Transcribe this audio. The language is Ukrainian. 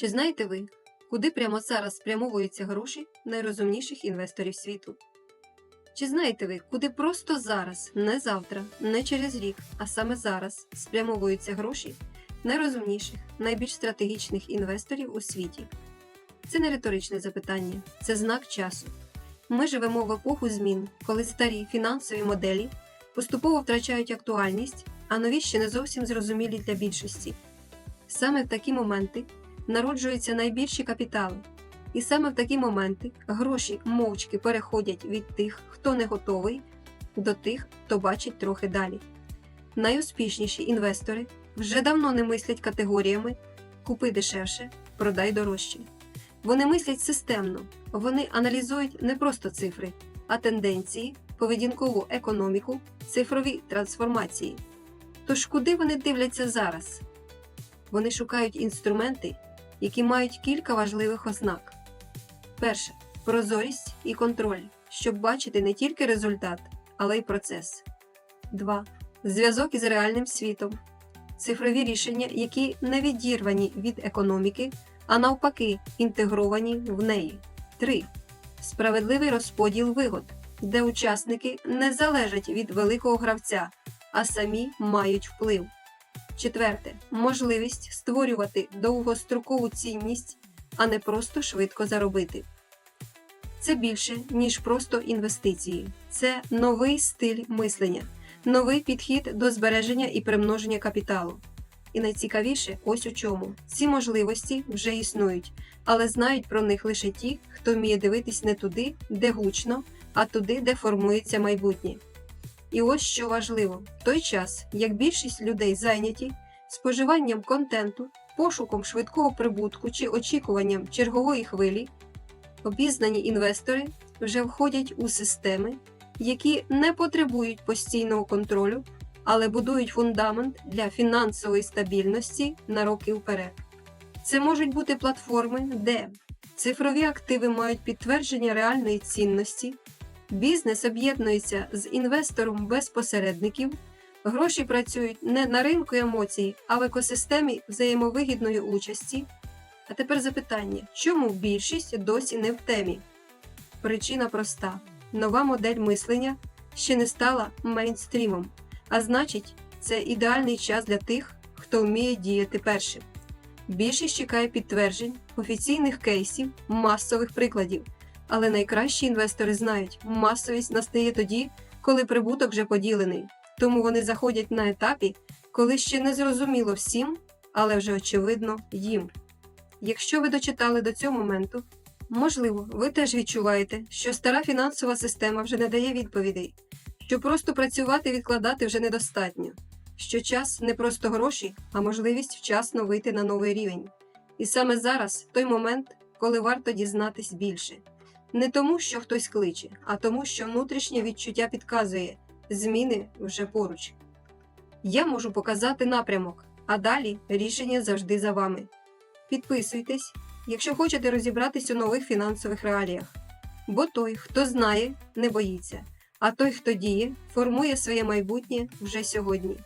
Чи знаєте ви, куди прямо зараз спрямовуються гроші найрозумніших інвесторів світу? Чи знаєте ви, куди просто зараз, не завтра, не через рік, а саме зараз спрямовуються гроші найрозумніших, найбільш стратегічних інвесторів у світі? Це не риторичне запитання, це знак часу. Ми живемо в епоху змін, коли старі фінансові моделі поступово втрачають актуальність, а нові ще не зовсім зрозумілі для більшості. Саме в такі моменти народжуються найбільші капітали, і саме в такі моменти гроші мовчки переходять від тих, хто не готовий, до тих, хто бачить трохи далі. Найуспішніші інвестори вже давно не мислять категоріями купи дешевше, продай дорожче. Вони мислять системно, вони аналізують не просто цифри, а тенденції, поведінкову економіку, цифрові трансформації. Тож куди вони дивляться зараз? Вони шукають інструменти, які мають кілька важливих ознак. Перше прозорість і контроль, щоб бачити не тільки результат, але й процес. 2. Зв'язок із реальним світом. Цифрові рішення, які не відірвані від економіки, а навпаки, інтегровані в неї. 3. Справедливий розподіл вигод, де учасники не залежать від великого гравця, а самі мають вплив. Четверте можливість створювати довгострокову цінність, а не просто швидко заробити. Це більше, ніж просто інвестиції. Це новий стиль мислення, новий підхід до збереження і примноження капіталу. І найцікавіше ось у чому: ці можливості вже існують, але знають про них лише ті, хто вміє дивитись не туди, де гучно, а туди, де формується майбутнє. І ось що важливо: в той час, як більшість людей зайняті споживанням контенту, пошуком швидкого прибутку чи очікуванням чергової хвилі, обізнані інвестори вже входять у системи, які не потребують постійного контролю, але будують фундамент для фінансової стабільності на роки вперед. Це можуть бути платформи, де цифрові активи мають підтвердження реальної цінності, бізнес об'єднується з інвестором без посередників, гроші працюють не на ринку емоцій, а в екосистемі взаємовигідної участі. А тепер запитання, чому більшість досі не в темі? Причина проста: нова модель мислення ще не стала мейнстрімом, а значить, це ідеальний час для тих, хто вміє діяти першим. Більшість чекає підтверджень, офіційних кейсів, масових прикладів. Але найкращі інвестори знають, масовість настає тоді, коли прибуток вже поділений. Тому вони заходять на етапі, коли ще не зрозуміло всім, але вже очевидно їм. Якщо ви дочитали до цього моменту, можливо, ви теж відчуваєте, що стара фінансова система вже не дає відповідей, що просто працювати і відкладати вже недостатньо, що час не просто гроші, а можливість вчасно вийти на новий рівень. І саме зараз той момент, коли варто дізнатись більше. Не тому, що хтось кличе, а тому, що внутрішнє відчуття підказує зміни вже поруч. Я можу показати напрямок, а далі рішення завжди за вами. Підписуйтесь, якщо хочете розібратись у нових фінансових реаліях. Бо той, хто знає, не боїться, а той, хто діє, формує своє майбутнє вже сьогодні.